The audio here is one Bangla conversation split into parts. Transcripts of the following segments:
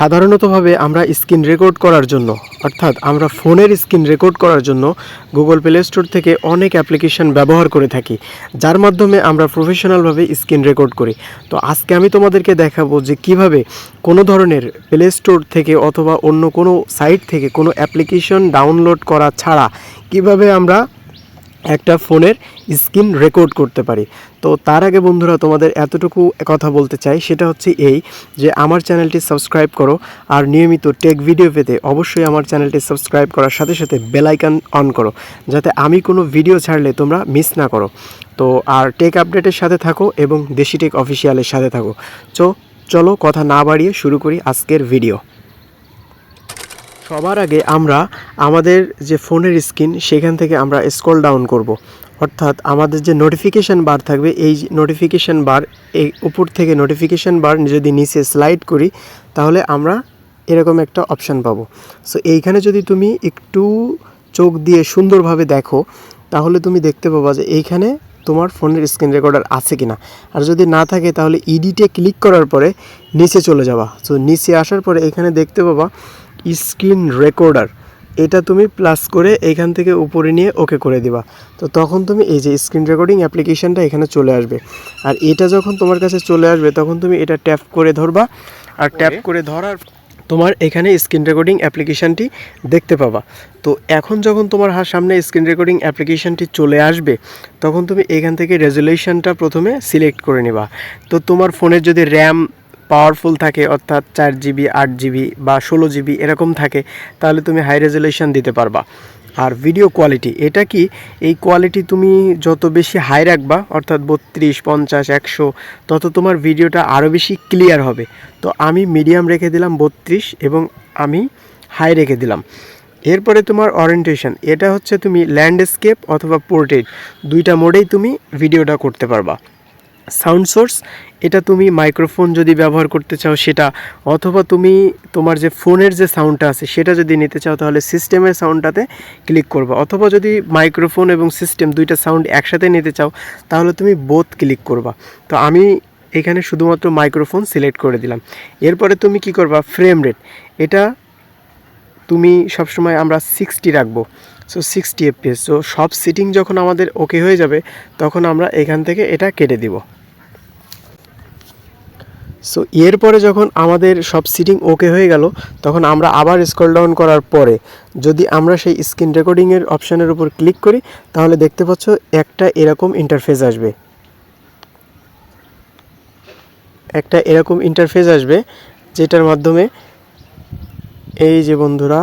সাধারণতভাবে আমরা স্ক্রিন রেকর্ড করার জন্য, অর্থাৎ আমরা ফোনের স্ক্রিন রেকর্ড করার জন্য গুগল প্লে স্টোর থেকে অনেক অ্যাপ্লিকেশন ব্যবহার করে থাকি, যার মাধ্যমে আমরা প্রফেশনালভাবে স্ক্রিন রেকর্ড করি। তো আজকে আমি তোমাদেরকে দেখাবো যে কীভাবে কোনো ধরনের প্লে স্টোর থেকে অথবা অন্য কোনো সাইট থেকে কোনো অ্যাপ্লিকেশন ডাউনলোড করা ছাড়া কীভাবে আমরা একটা ফোনের স্ক্রিন রেকর্ড করতে পারি। তো তার আগে বন্ধুরা, তোমাদের এতটুকু কথা বলতে চাই, সেটা হচ্ছে এই যে আমার চ্যানেলটি সাবস্ক্রাইব করো আর নিয়মিত টেক ভিডিও পেতে অবশ্যই আমার চ্যানেলটি সাবস্ক্রাইব করার সাথে সাথে বেলাইকান অন করো, যাতে আমি কোনো ভিডিও ছাড়লে তোমরা মিস না করো। তো আর টেক আপডেটের সাথে থাকো এবং দেশি টেক অফিসিয়ালের সাথে থাকো। তো চলো কথা না বাড়িয়ে শুরু করি আজকের ভিডিও। সবার আগে আমরা আমাদের যে ফোনের স্ক্রিন, সেখান থেকে আমরা স্ক্রল ডাউন করব। অর্থাৎ আমাদের যে নোটিফিকেশান বার থাকবে, এই নোটিফিকেশান বার, এই উপর থেকে নোটিফিকেশান বার যদি নিচে স্লাইড করি, তাহলে আমরা এরকম একটা অপশান পাবো। সো এইখানে যদি তুমি একটু চোখ দিয়ে সুন্দরভাবে দেখো, তাহলে তুমি দেখতে পাবা যে এইখানে তোমার ফোনের স্ক্রিন রেকর্ডার আছে কি না আর যদি না থাকে, তাহলে ইডিটে ক্লিক করার পরে নিচে চলে যাবা। সো নিচে আসার পরে এখানে দেখতে পাবা স্ক্রিন রেকর্ডার এটা তুমি প্লাস করে এখান থেকে উপরে নিয়ে ওকে করে দিবা। তো তখন তুমি এই যে স্ক্রিন রেকর্ডিং অ্যাপ্লিকেশনটা এখানে চলে আসবে। আর এটা যখন তোমার কাছে চলে আসবে তখন তুমি এটা ট্যাপ করে ধরবা। আর ট্যাপ করে ধরার তোমার এখানে স্ক্রিন রেকর্ডিং অ্যাপ্লিকেশানটি দেখতে পাবা। তো এখন যখন তোমার হাত সামনে স্ক্রিন রেকর্ডিং অ্যাপ্লিকেশানটি চলে আসবে তখন তুমি এখান থেকে রেজুলেশনটা প্রথমে সিলেক্ট করে নিবা। তো তোমার ফোনের যদি র্যাম পাওয়ারফুল থাকে, অর্থাৎ চার জিবি আট জিবি বা ষোলো জিবি এরকম থাকে, তাহলে তুমি হাই রেজুলেশন দিতে পারবা। আর ভিডিও কোয়ালিটি এটা কি? এই কোয়ালিটি তুমি যত বেশি হাই রাখবা, অর্থাৎ বত্রিশ, পঞ্চাশ, একশো, তত তোমার ভিডিওটা আরও বেশি ক্লিয়ার হবে। তো আমি মিডিয়াম রেখে দিলাম বত্রিশ এবং আমি হাই রেখে দিলাম। এরপরে তোমার অরিয়েন্টেশন এটা হচ্ছে তুমি ল্যান্ডস্কেপ অথবা পোর্ট্রেট দুইটা মোডেই তুমি ভিডিওটা করতে পারবা। সাউন্ড সোর্স এটা তুমি মাইক্রোফোন যদি ব্যবহার করতে চাও সেটা, অথবা তুমি তোমার যে ফোনের যে সাউন্ডটা আছে সেটা যদি নিতে চাও তাহলে সিস্টেমের সাউন্ডটাতে ক্লিক করবা। অথবা যদি মাইক্রোফোন এবং সিস্টেম দুইটা সাউন্ড একসাথে নিতে চাও তাহলে তুমি বোথ ক্লিক করবা। তো আমি এখানে শুধুমাত্র মাইক্রোফোন সিলেক্ট করে দিলাম। এরপরে তুমি কি করবা? ফ্রেম রেট এটা তুমি সবসময় আমরা সিক্সটি রাখব। সো সিক্সটি এফপিএস সো সব সিটিং যখন আমাদের ওকে হয়ে যাবে, তখন আমরা এখান থেকে এটা কেটে দিব। সো এরপরে যখন আমাদের সব সিটিং ওকে হয়ে গেল, তখন আমরা আবার স্কল ডাউন করার পরে যদি আমরা সেই স্ক্রিন রেকর্ডিংয়ের অপশানের উপর ক্লিক করি, তাহলে দেখতে পাচ্ছ একটা এরকম ইন্টারফেস আসবে। একটা এরকম ইন্টারফেস আসবে, যেটার মাধ্যমে এই যে বন্ধুরা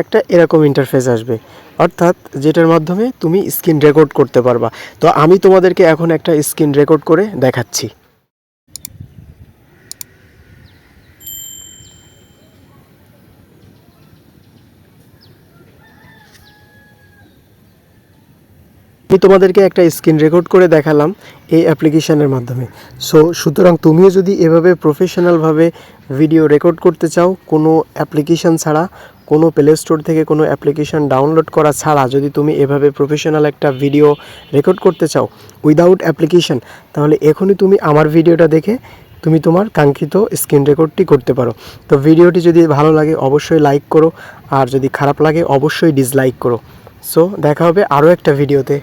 একটা এরকম ইন্টারফেস আসবে। অর্থাৎ যেটার মাধ্যমে তুমি স্ক্রিন রেকর্ড করতে পারবা। তো আমি তোমাদেরকে এখন একটা স্ক্রিন রেকর্ড করে দেখাচ্ছি। আমি তোমাদেরকে একটা স্ক্রিন রেকর্ড করে দেখালাম এই অ্যাপ্লিকেশনের মাধ্যমে। সো সুতরাং তুমিও যদি এভাবে প্রফেশনালভাবে ভিডিও রেকর্ড করতে চাও, কোনো অ্যাপ্লিকেশন ছাড়া কোনো প্লে স্টোর থেকে কোনো অ্যাপ্লিকেশান ডাউনলোড করা ছাড়া যদি তুমি এভাবে প্রফেশনাল একটা ভিডিও রেকর্ড করতে চাও উইদাউট অ্যাপ্লিকেশান তাহলে এখনই তুমি আমার ভিডিওটা দেখে তুমি তোমার কাঙ্ক্ষিত স্ক্রিন রেকর্ডটি করতে পারো। তো ভিডিওটি যদি ভালো লাগে অবশ্যই লাইক করো, আর যদি খারাপ লাগে অবশ্যই ডিসলাইক করো। সো দেখা হবে আরও একটা ভিডিওতে